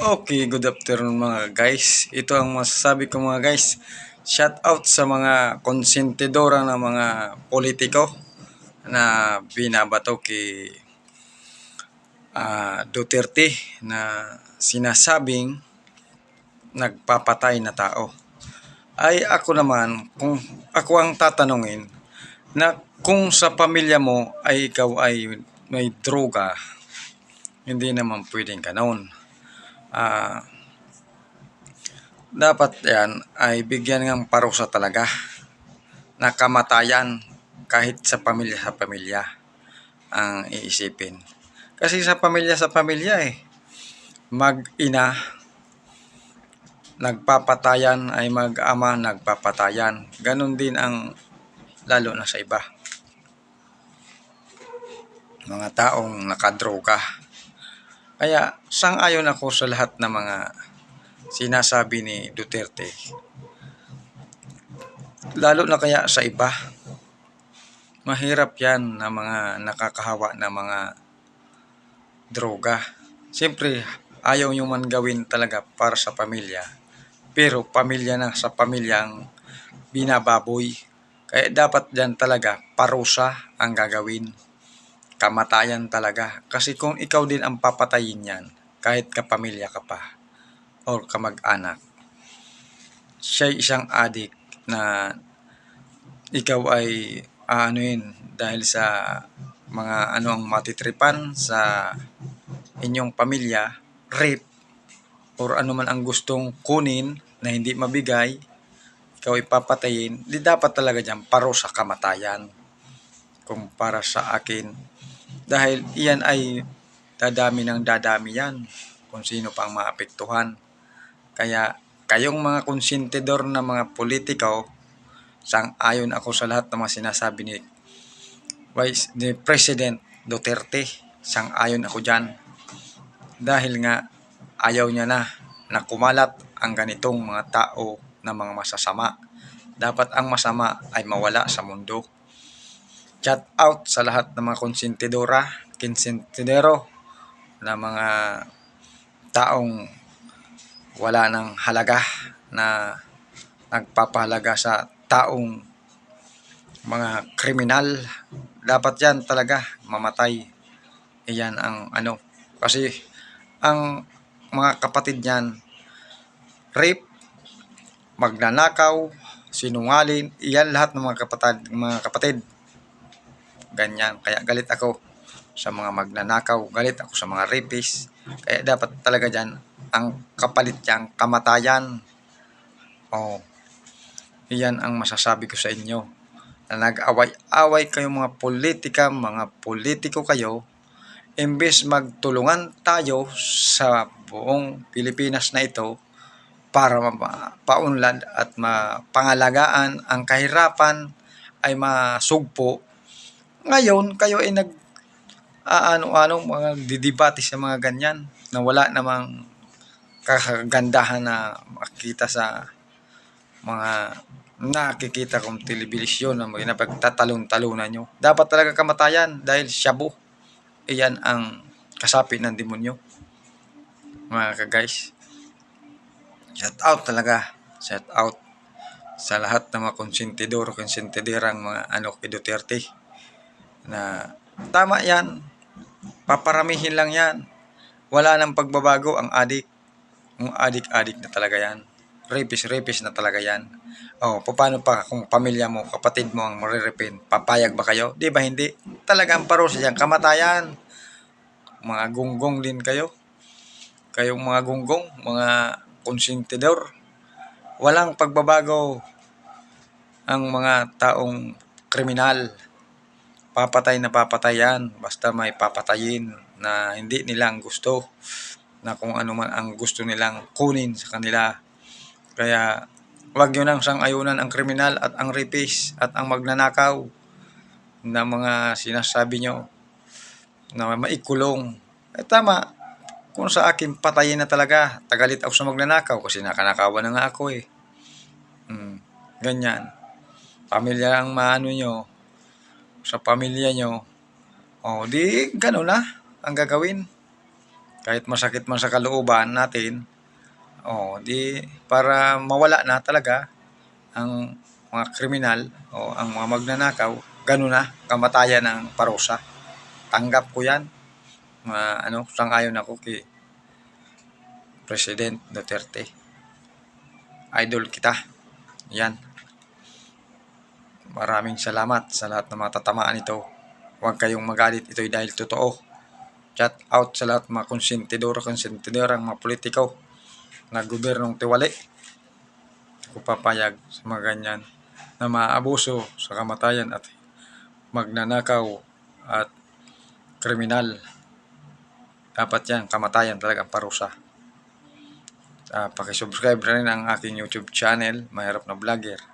Okay, good afternoon mga guys. Ito ang masasabi ko mga guys. Shout out sa mga konsentidora ng mga politiko na binabato kay ah, Duterte na sinasabing nagpapatay na tao. Ay ako naman, kung ako ang tatanungin, na kung sa pamilya mo ay ikaw ay may droga, hindi naman pwedeng ganon ah dapat yan ay bigyan ng parusa talaga na kamatayan kahit sa pamilya sa pamilya ang iisipin. Kasi sa pamilya sa pamilya eh, mag-ina nagpapatayan ay mag-ama nagpapatayan. Ganon din ang lalo na sa iba. Mga taong nakadroga. Kaya sang-ayon ako sa lahat ng mga sinasabi ni Duterte. Lalo na kaya sa iba. Mahirap yan na mga nakakahawa na mga droga. Siyempre, ayaw nyo man gawin talaga para sa pamilya. Pero pamilya na sa pamilyang binababoy. Kaya dapat dyan talaga parusa ang gagawin kamatayan talaga. Kasi kung ikaw din ang papatayin yan, kahit kapamilya ka pa, or kamag-anak, siya isang adik na ikaw ay aanuin dahil sa mga ano ang matitripan sa inyong pamilya, rape, or ano man ang gustong kunin na hindi mabigay, ikaw ipapatayin, di dapat talaga dyan paro sa kamatayan. Kung para sa akin, dahil iyan ay dadami ng dadami yan kung sino pang maapektuhan. Kaya kayong mga konsentidor na mga politiko, sang-ayon ako sa lahat ng mga sinasabi ni Vice ni President Duterte. Sang-ayon ako dyan. Dahil nga ayaw niya na na kumalat ang ganitong mga tao na mga masasama. Dapat ang masama ay mawala sa mundo. Shout out sa lahat ng mga konsentidora, kinsentidero na mga taong wala ng halaga na nagpapahalaga sa taong mga kriminal. Dapat yan talaga mamatay. Iyan ang ano. Kasi ang mga kapatid niyan, rape, magnanakaw, sinungalin, iyan lahat ng mga kapatid, mga kapatid ganyan. Kaya galit ako sa mga magnanakaw, galit ako sa mga rapist. Kaya dapat talaga dyan, ang kapalit niyang kamatayan. Oh, iyan ang masasabi ko sa inyo. Na nag-away-away kayo mga politika, mga politiko kayo, imbes magtulungan tayo sa buong Pilipinas na ito para mapaunlad at mapangalagaan ang kahirapan ay masugpo ngayon, kayo ay nag aano-ano mga didibati sa mga ganyan na wala namang kakagandahan na makita sa mga nakikita kong telebisyon na mga napagtatalon-talunan nyo. Dapat talaga kamatayan dahil shabu. Iyan ang kasapi ng demonyo. Mga ka-guys. Shout out talaga. Shout out sa lahat ng mga konsentidor, konsentiderang mga ano kay Duterte na tama yan. Paparamihin lang yan. Wala nang pagbabago ang adik. Ang adik-adik na talaga yan. Rapist, rapist na talaga yan. Oh, paano pa kung pamilya mo, kapatid mo ang marirepin? Papayag ba kayo? Di ba hindi? Talagang parusa yan. Kamatayan. Mga gunggong din kayo. Kayong mga gunggong, mga konsentidor. Walang pagbabago ang mga taong kriminal papatay na papatayan basta may papatayin na hindi nilang gusto na kung ano man ang gusto nilang kunin sa kanila. Kaya wag yun ang sang-ayunan ang kriminal at ang rapist at ang magnanakaw na mga sinasabi nyo na maikulong. Eh tama, kung sa akin patayin na talaga, tagalit ako sa magnanakaw kasi nakanakawan na nga ako eh. Hmm, ganyan. Pamilya ang maano nyo, sa pamilya nyo, oh, di gano'n na ang gagawin. kahit masakit man sa kalooban natin, oh, di para mawala na talaga ang mga kriminal o ang mga magnanakaw, ganun na, kamatayan ng parusa. Tanggap ko yan. Mga ano, sang-ayon ako kay President Duterte. Idol kita. Yan. Maraming salamat sa lahat ng mga tatamaan ito. Huwag kayong magalit. Ito'y dahil totoo. Chat out sa lahat mga konsentidor, konsentidor, ang mga politiko na gobernong tiwali. Ako papayag sa mga ganyan na maabuso sa kamatayan at magnanakaw at kriminal. Dapat yan, kamatayan talaga parusa. Uh, pakisubscribe na rin ang aking YouTube channel, Mahirap na Vlogger.